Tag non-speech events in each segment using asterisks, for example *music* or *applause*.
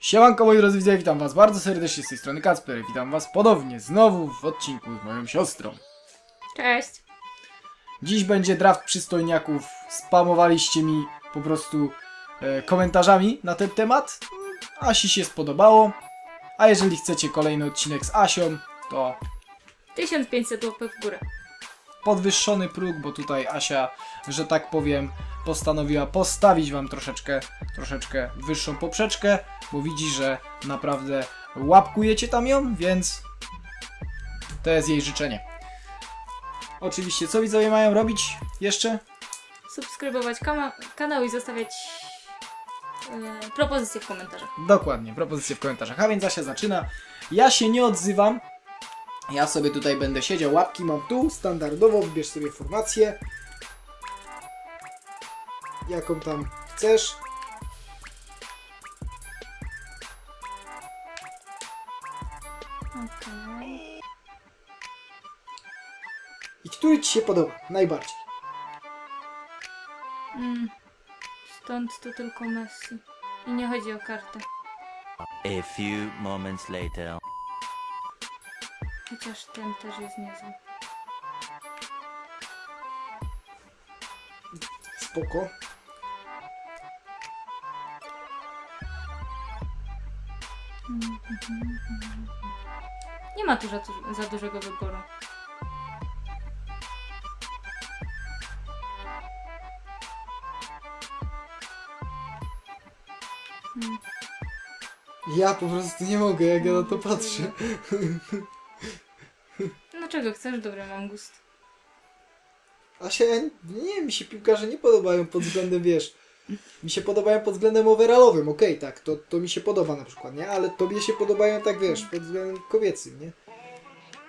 Siemanko moi drodzy widzowie, witam was bardzo serdecznie z tej strony Kacper. Witam was ponownie, znowu w odcinku z moją siostrą. Cześć. Dziś będzie draft przystojniaków. Spamowaliście mi po prostu e, komentarzami na ten temat. Asi się spodobało. A jeżeli chcecie kolejny odcinek z Asią, to 1500 łapek w górę. podwyższony próg, bo tutaj Asia, że tak powiem, postanowiła postawić wam troszeczkę, troszeczkę wyższą poprzeczkę, bo widzi, że naprawdę łapkujecie tam ją, więc to jest jej życzenie. Oczywiście, co widzowie mają robić jeszcze? Subskrybować kanał i zostawiać e, propozycje w komentarzach. Dokładnie, propozycje w komentarzach. A więc Asia zaczyna. Ja się nie odzywam. Ja sobie tutaj będę siedział, łapki mam tu, standardowo, wybierz sobie formację. Jaką tam chcesz. Który Ci się podoba najbardziej? Mm. Stąd to tylko Messi. I nie chodzi o kartę. A few moments later. Chociaż ten też jest niezły. Spoko. Nie ma tu za, za dużego wyboru. Ja po prostu nie mogę, jak ja na to patrzę. Dlaczego chcesz? Dobry mam gust. Asia, ja nie, mi się piłkarze nie podobają pod względem, wiesz, mi się podobają pod względem overallowym, okej, tak, to, to mi się podoba na przykład, nie? Ale tobie się podobają, tak wiesz, pod względem kobiecym, nie?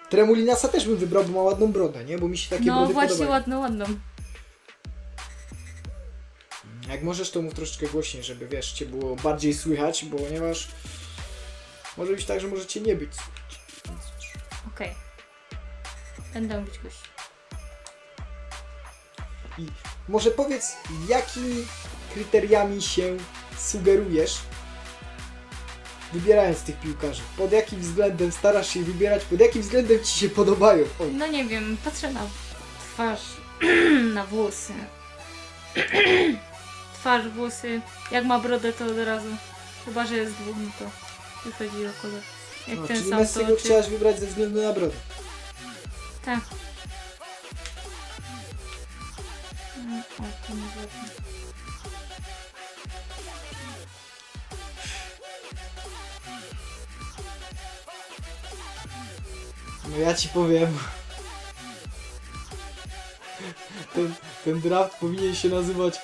Tremulinasa też bym wybrał, bo ma ładną brodę, nie? Bo mi się takie No brody właśnie podobają. ładną, ładną. Jak możesz, to mów troszeczkę głośniej, żeby, wiesz, cię było bardziej słychać, bo ponieważ może być tak, że możecie nie być. Okej. Będę mówić gość. I może powiedz, jakimi kryteriami się sugerujesz, wybierając tych piłkarzy? Pod jakim względem starasz się wybierać, pod jakim względem ci się podobają? O, No nie wiem, patrzę na twarz, *clears throat* na włosy. *clears throat* twarz, włosy. Jak ma brodę, to od razu. Chyba, że jest dwóch, no to już chodzi o kolor. Jak no, ten czyli sam, Messiego to chciałaś wybrać ze względu na brodę. Tak. Mm, O, to nie. No ja ci powiem. Ten, ten draft powinien się nazywać.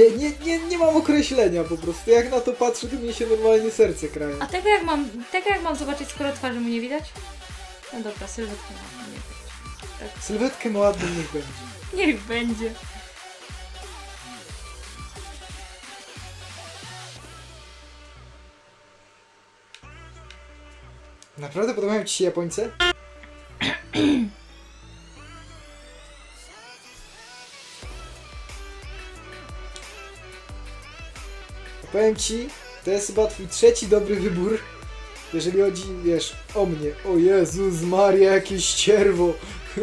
Nie, nie, nie, nie mam określenia po prostu. Jak na to patrzę, to mnie się normalnie serce kraje. A tego jak mam, tego jak mam zobaczyć, skoro twarzy mu nie widać? No dobra, sylwetkę mam, nie widać. Sylwetkę ma ładną, niech będzie. Niech będzie. Naprawdę podobają ci się Japońcy? *clears throat* Powiem ci, to jest chyba twój trzeci dobry wybór, jeżeli chodzi, wiesz, o mnie. O Jezus Maria, jakieś ścierwo. *laughs*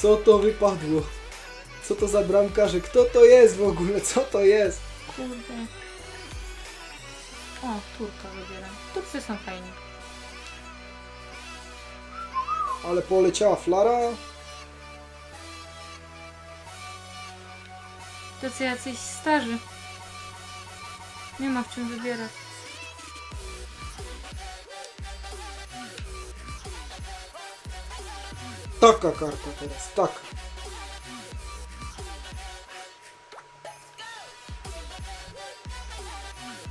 Co to wypadło? Co to za bramkarze? Kto to jest w ogóle? Co to jest? Kurde. O, Turka wybieram. Turcy są fajni. Ale poleciała flara. Tacy jacyś starzy. Nie ma w czym wybierać. Taka karta teraz, taka.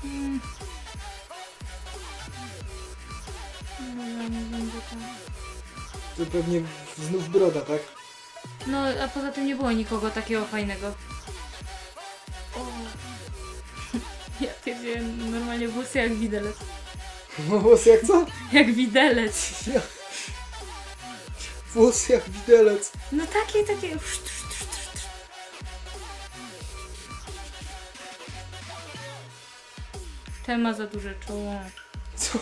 Mm. Dobra, nie będzie tam. To pewnie znów broda, tak? No, a poza tym nie było nikogo takiego fajnego. Normalnie włosy jak widelec. *laughs* Włos jak co? Jak widelec. *laughs* Włos jak widelec. No takie, takie. Ten ma za duże czoło. Co?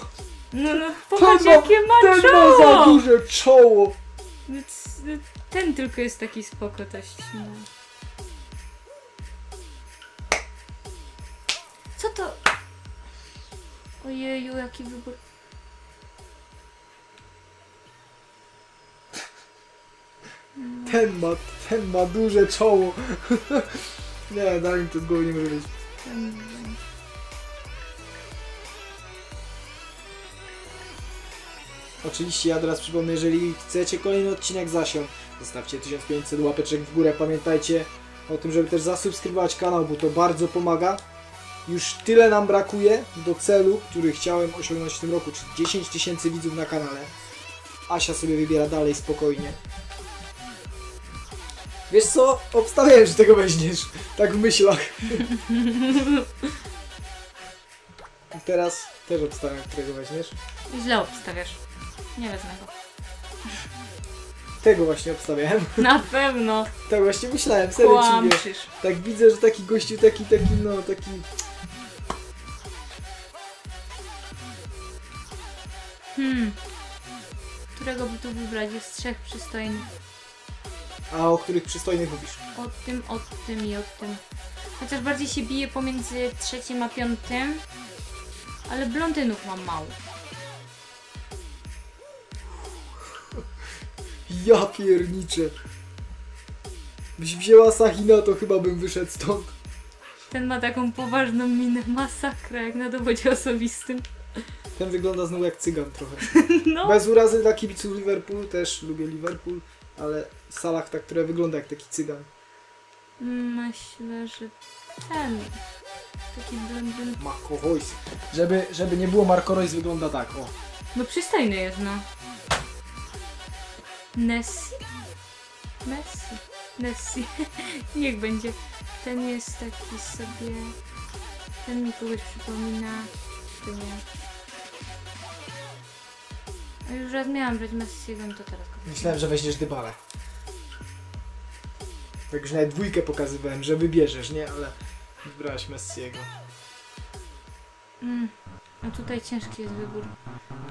No, no, Ten popatrz ma, jakie ma ten czoło! ma za duże czoło! Y, Ten tylko jest taki spoko dość. No. Co to? Ojeju, jaki wybór. Ten ma, ten ma duże czoło. *laughs* nie, mi to z głowy nie może być. Oczywiście ja teraz przypomnę, jeżeli chcecie kolejny odcinek z Asią, zostawcie 1500 łapeczek w górę. Pamiętajcie o tym, żeby też zasubskrybować kanał, bo to bardzo pomaga. Już tyle nam brakuje do celu, który chciałem osiągnąć w tym roku, czyli 10 tysięcy widzów na kanale. Asia sobie wybiera dalej spokojnie. Wiesz co? Obstawiałem, że tego weźmiesz. Tak w myślach. I Teraz też obstawiam, którego weźmiesz. Źle obstawiasz. Nie wezmę go. Tego właśnie obstawiałem. Na pewno. Tak właśnie myślałem, serio ci. Tak widzę, że taki gościu, taki, taki, no, taki... Hmm. Którego by tu wybrać? Jest trzech przystojnych. A o których przystojnych mówisz? O tym, o tym i o tym. Chociaż bardziej się bije pomiędzy trzecim a piątym. Ale blondynów mam mało. *laughs* Ja pierniczę. Byś wzięła Sahina, to chyba bym wyszedł stąd. Ten ma taką poważną minę, masakra, jak na dowodzie osobistym. Ten wygląda znowu jak cygan trochę. *laughs* No, Bez urazy dla kibiców Liverpool, też lubię Liverpool, ale Salah tak, które wygląda jak taki cygan. myślę, że ten. Taki blondyn. Marco Reus. Żeby, żeby nie było, Marco Reus wygląda tak, o. No przystojny jest, no. Nessie? Messi. Nessie. Niech *laughs* będzie. Ten jest taki sobie... Ten mi kogoś przypomina. Nie. Już raz miałam brać Messiego, no to teraz go Myślałem, że weźmiesz Dybalę. Tak już nawet dwójkę pokazywałem, że wybierzesz, nie? Ale wybrałaś Messiego. Mm. A tutaj ciężki jest wybór.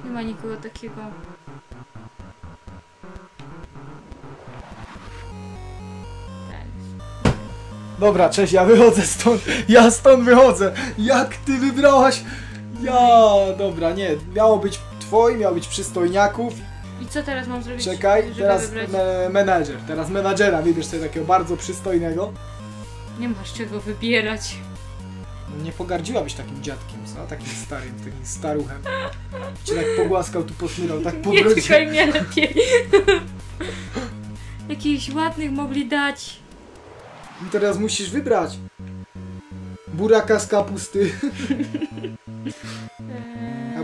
Nie ma nikogo takiego. Dobra, cześć, ja wychodzę stąd. Ja stąd wychodzę. Jak ty wybrałaś? Ja, dobra, nie. Miało być twoim, miało być przystojniaków. I co teraz mam zrobić? Czekaj, żeby teraz wybrać? me menadżer. Teraz menadżera wybierz sobie takiego bardzo przystojnego. Nie masz czego wybierać. Nie pogardziłabyś takim dziadkiem, co? Takim starym, takim staruchem. Cię tak pogłaskał, tu posmyrał, tak po Nie czekaj mnie lepiej. *laughs* Jakichś ładnych mogli dać. I teraz musisz wybrać. Buraka z kapusty, *laughs*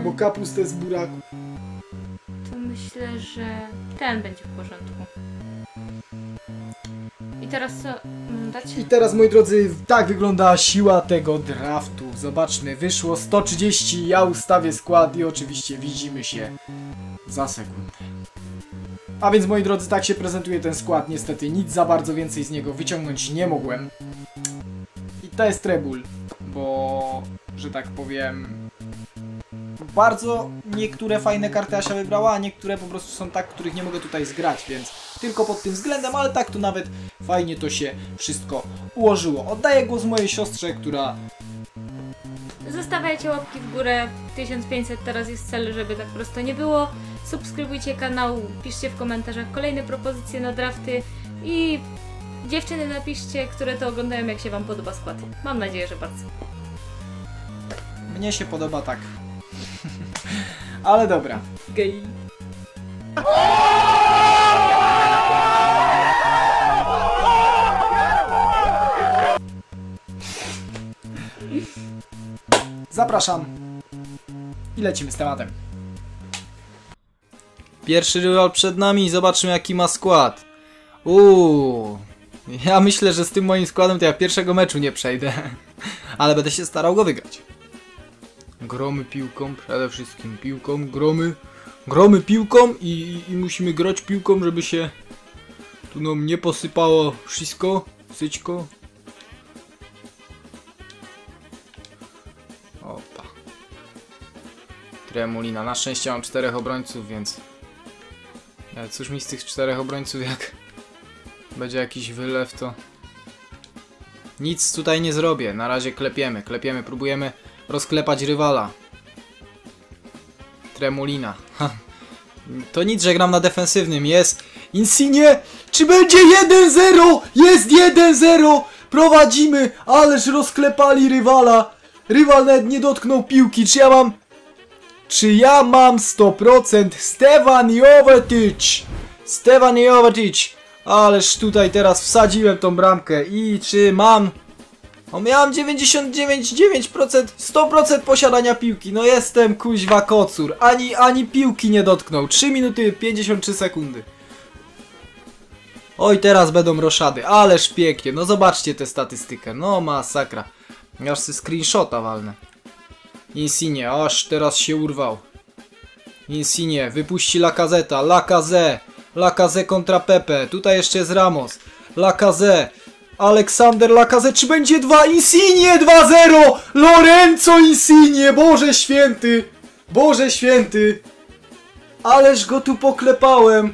albo kapustę z buraku. to myślę, że ten będzie w porządku. I teraz co mam dać? I teraz, moi drodzy, tak wygląda siła tego draftu. Zobaczmy, wyszło 130, ja ustawię skład i oczywiście widzimy się za sekundę. A więc, moi drodzy, tak się prezentuje ten skład. Niestety nic za bardzo więcej z niego wyciągnąć nie mogłem. I to jest Trebul, bo, że tak powiem, bardzo niektóre fajne karty Asia wybrała, a niektóre po prostu są tak, których nie mogę tutaj zgrać, więc tylko pod tym względem, ale tak to nawet fajnie to się wszystko ułożyło. Oddaję głos mojej siostrze, która Zostawiajcie łapki w górę. 1500 teraz jest cel, żeby tak prosto nie było. Subskrybujcie kanał, piszcie w komentarzach kolejne propozycje na drafty i dziewczyny napiszcie, które to oglądają, jak się Wam podoba skład. Mam nadzieję, że bardzo. mnie się podoba tak. Ale dobra. Gej. Zapraszam. I lecimy z tematem. Pierwszy rywal przed nami, zobaczmy jaki ma skład. Uuu. Ja myślę, że z tym moim składem to ja pierwszego meczu nie przejdę. Ale będę się starał go wygrać. Gromy piłką, przede wszystkim piłką, gromy. Gromy piłką i, i, i musimy grać piłką, żeby się tu nam nie posypało wszystko, syćko. Opa. Tremulina. Na szczęście mam czterech obrońców, więc... Ale cóż mi z tych czterech obrońców, jak będzie jakiś wylew, to... Nic tutaj nie zrobię. Na razie klepiemy, klepiemy, próbujemy rozklepać rywala. Tremulina. To nic, że gram na defensywnym. Jest Insigne! Czy będzie 1-0? Jest 1-0! Prowadzimy! Ależ rozklepali rywala! Rywal nawet nie dotknął piłki. Czy ja mam... Czy ja mam 100%? Stevan Jovetic! Stevan Jovetic! Ależ tutaj teraz wsadziłem tą bramkę. I czy mam... O, miałem 99,9%, 100% posiadania piłki. No jestem kuźwa kocur. Ani, ani piłki nie dotknął. 3 minuty 53 sekundy. Oj, teraz będą roszady. Ależ pięknie. No zobaczcie tę statystykę. No masakra. Aż sobie screenshota walnę. Insigne, aż teraz się urwał. Insigne, wypuści Lakazeta. Lakaze. Lakaze kontra Pepe. Tutaj jeszcze jest Ramos. Lakaze. Aleksander Lakaze, czy będzie 2? Insigne 2-0! Lorenzo Insigne, Boże święty! Boże święty! Ależ go tu poklepałem!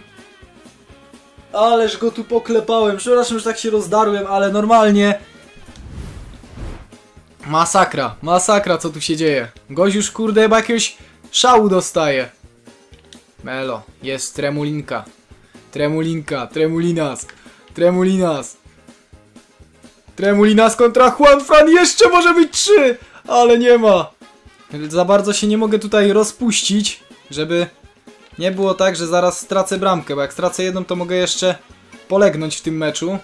Ależ go tu poklepałem. Przepraszam, że tak się rozdarłem, ale normalnie... Masakra, masakra, co tu się dzieje. Gość już kurde chyba jakiegoś szału dostaje. Melo, jest Tremulinka. Tremulinka, Tremulinas, Tremulinas. Tremulinas kontra Juan Fran, jeszcze może być 3, ale nie ma. Za bardzo się nie mogę tutaj rozpuścić, żeby nie było tak, że zaraz stracę bramkę, bo jak stracę jedną, to mogę jeszcze polegnąć w tym meczu.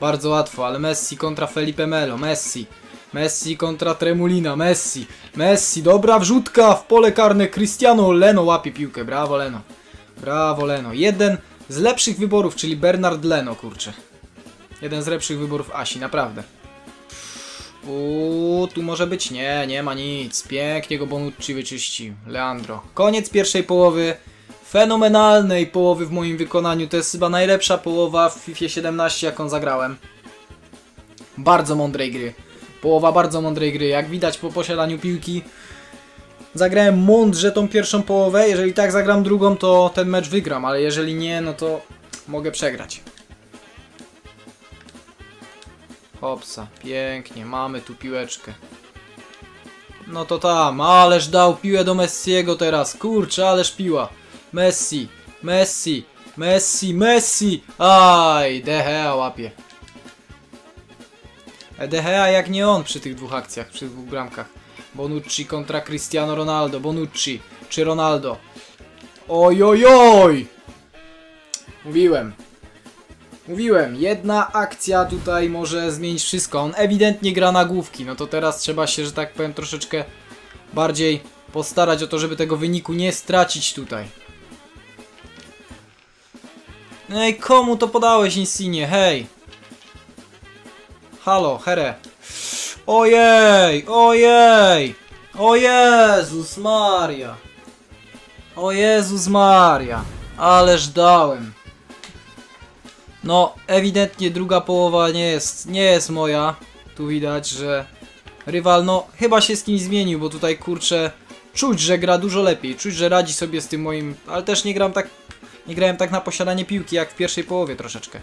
Bardzo łatwo, ale Messi kontra Felipe Melo, Messi. Messi kontra Tremulina, Messi. Messi, dobra wrzutka w pole karne, Cristiano Leno łapie piłkę, brawo Leno. Brawo Leno. Jeden z lepszych wyborów, czyli Bernard Leno, kurczę. Jeden z lepszych wyborów Asi, naprawdę. Uuu, tu może być? Nie, nie ma nic. Pięknie go Bonucci wyczyścił. Leandro. Koniec pierwszej połowy. Fenomenalnej połowy w moim wykonaniu. To jest chyba najlepsza połowa w FIFA 17, jaką zagrałem. Bardzo mądrej gry. Połowa bardzo mądrej gry. Jak widać po posiadaniu piłki. Zagrałem mądrze tą pierwszą połowę. Jeżeli tak zagram drugą, to ten mecz wygram. Ale jeżeli nie, no to mogę przegrać. Hopsa, pięknie, mamy tu piłeczkę. No to tam, ależ dał piłę do Messiego teraz, kurczę, ależ piła. Messi, Messi, Messi, Messi, aj, De Gea łapie. E, De Gea jak nie on przy tych dwóch akcjach, przy dwóch bramkach. Bonucci kontra Cristiano Ronaldo, Bonucci czy Ronaldo. Oj, oj, oj! Mówiłem. Mówiłem, jedna akcja tutaj może zmienić wszystko. On ewidentnie gra na główki, no to teraz trzeba się, że tak powiem, troszeczkę bardziej postarać o to, żeby tego wyniku nie stracić tutaj. Ej, komu to podałeś, Insigne? Hej! Halo, here. Ojej, ojej! O Jezus Maria! O Jezus Maria! Ależ dałem. No, ewidentnie druga połowa nie jest, nie jest moja. Tu widać, że rywal, no, chyba się z kimś zmienił, bo tutaj, kurczę, czuć, że gra dużo lepiej. Czuć, że radzi sobie z tym moim, ale też nie gram tak, nie grałem tak na posiadanie piłki, jak w pierwszej połowie troszeczkę.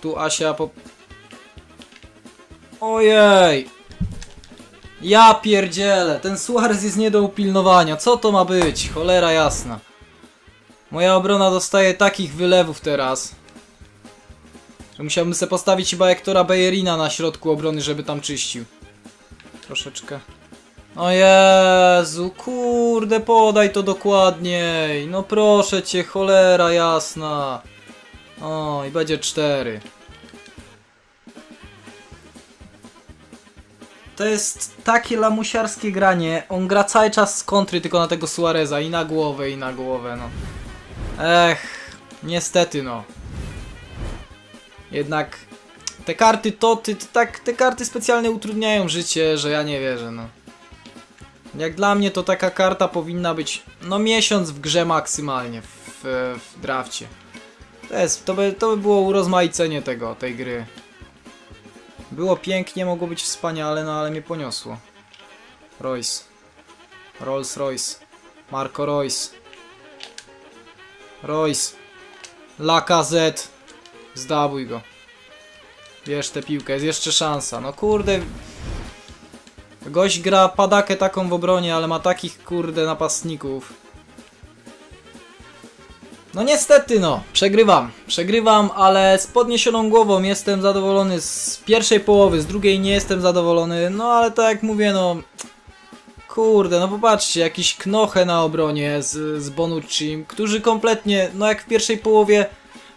Tu Asia po... Ojej! Ja pierdzielę, ten Suarez jest nie do upilnowania. Co to ma być? Cholera jasna. Moja obrona dostaje takich wylewów teraz. Musiałbym sobie postawić chyba Hectora Bejerina na środku obrony, żeby tam czyścił. Troszeczkę. O Jezu, kurde, podaj to dokładniej. No proszę cię, cholera jasna. O, i będzie cztery. To jest takie lamusiarskie granie. On gra cały czas z kontry tylko na tego Suareza i na głowę, i na głowę, no. Ech, niestety no. Jednak te karty to, ty, ty, tak, te karty specjalnie utrudniają życie, że ja nie wierzę, no. Jak dla mnie to taka karta powinna być, no miesiąc w grze maksymalnie, w, w drafcie. To, jest, to, by, to by było urozmaicenie tego, tej gry. Było pięknie, mogło być wspaniale, no ale mnie poniosło. Royce. Rolls Royce. Marco Royce. Royce. Lacazette. Zdabuj go. Bierz tę piłkę, jest jeszcze szansa. No kurde. Gość gra padakę taką w obronie, ale ma takich kurde napastników. No niestety no, przegrywam. Przegrywam, ale z podniesioną głową jestem zadowolony z pierwszej połowy, z drugiej nie jestem zadowolony. No ale tak jak mówię, no... Kurde, no popatrzcie, jakiś knoche na obronie z, z Bonucci, którzy kompletnie, no jak w pierwszej połowie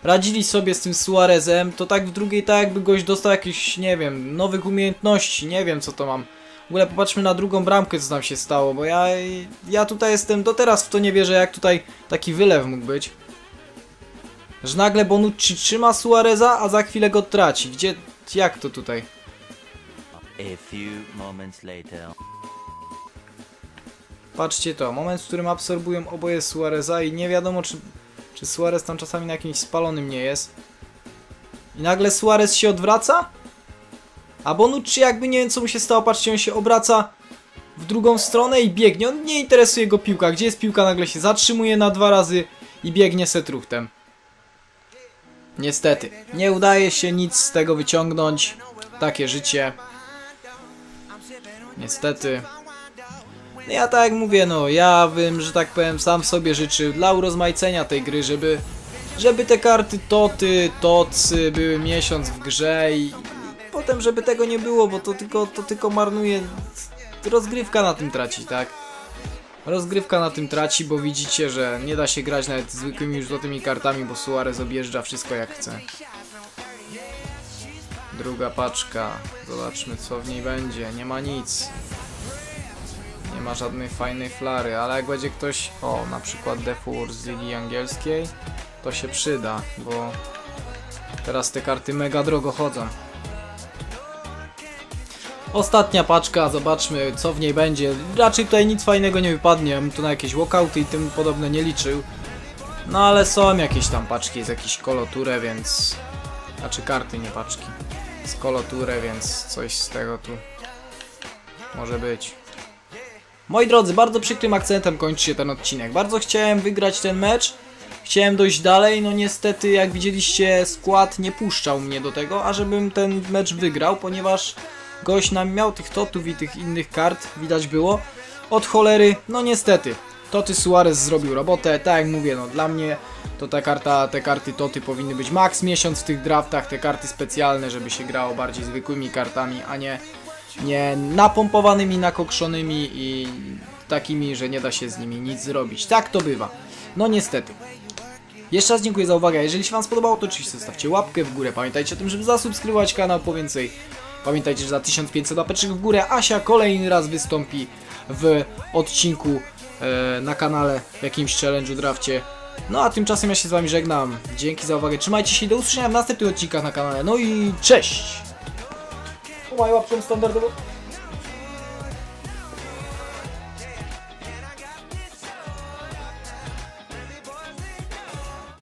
radzili sobie z tym Suarezem, to tak w drugiej tak jakby gość dostał jakieś, nie wiem, nowych umiejętności, nie wiem co to mam. W ogóle popatrzmy na drugą bramkę, co tam się stało, bo ja, ja tutaj jestem, do teraz w to nie wierzę, jak tutaj taki wylew mógł być. Że nagle Bonucci trzyma Suareza, a za chwilę go traci. Gdzie, jak to tutaj? A few moments later. Patrzcie to, moment, w którym absorbują oboje Suareza i nie wiadomo, czy, czy Suarez tam czasami na jakimś spalonym nie jest. I nagle Suarez się odwraca, a Bonucci jakby nie wiem co mu się stało, patrzcie, on się obraca w drugą stronę i biegnie. On nie interesuje go piłka. Gdzie jest piłka, nagle się zatrzymuje na dwa razy i biegnie setruchtem. Niestety, nie udaje się nic z tego wyciągnąć. Takie życie. Niestety. No Ja tak jak mówię, no ja bym, że tak powiem, sam sobie życzył dla urozmaicenia tej gry, żeby żeby te karty toty, tocy były miesiąc w grze i, i potem żeby tego nie było, bo to tylko, to tylko marnuje rozgrywka na tym traci, tak? Rozgrywka na tym traci, bo widzicie, że nie da się grać nawet zwykłymi już złotymi kartami, bo Suarez objeżdża wszystko jak chce. Druga paczka. Zobaczmy co w niej będzie. Nie ma nic. Nie ma żadnej fajnej flary, ale jak będzie ktoś, o na przykład Defur z Ligi Angielskiej, to się przyda, bo teraz te karty mega drogo chodzą. Ostatnia paczka, zobaczmy co w niej będzie. Raczej tutaj nic fajnego nie wypadnie, ja bym tu na jakieś walkouty i tym podobne nie liczył. No ale są jakieś tam paczki z jakiś koloturę, więc... Znaczy karty, nie paczki. Z koloturę, więc coś z tego tu może być. Moi drodzy, bardzo przykrym akcentem kończy się ten odcinek. Bardzo chciałem wygrać ten mecz. Chciałem dojść dalej, no niestety jak widzieliście skład nie puszczał mnie do tego, ażebym ten mecz wygrał, ponieważ gość nam miał tych totów i tych innych kart, widać było. Od cholery, no niestety. Toty Suarez zrobił robotę, tak jak mówię, no dla mnie to ta karta, te karty Toty powinny być max miesiąc w tych draftach, te karty specjalne, żeby się grało bardziej zwykłymi kartami, a nie, nie napompowanymi, nakokszonymi i takimi, że nie da się z nimi nic zrobić. Tak to bywa. No niestety. Jeszcze raz dziękuję za uwagę. Jeżeli się Wam spodobało, to oczywiście zostawcie łapkę w górę. Pamiętajcie o tym, żeby zasubskrybować kanał po więcej. Pamiętajcie, że za 1500 łapeczek w górę Asia kolejny raz wystąpi w odcinku e, na kanale w jakimś challenge'u drafcie. No a tymczasem ja się z Wami żegnam. Dzięki za uwagę. Trzymajcie się i do usłyszenia w następnych odcinkach na kanale. No i cześć! O, moja łapką standardowo.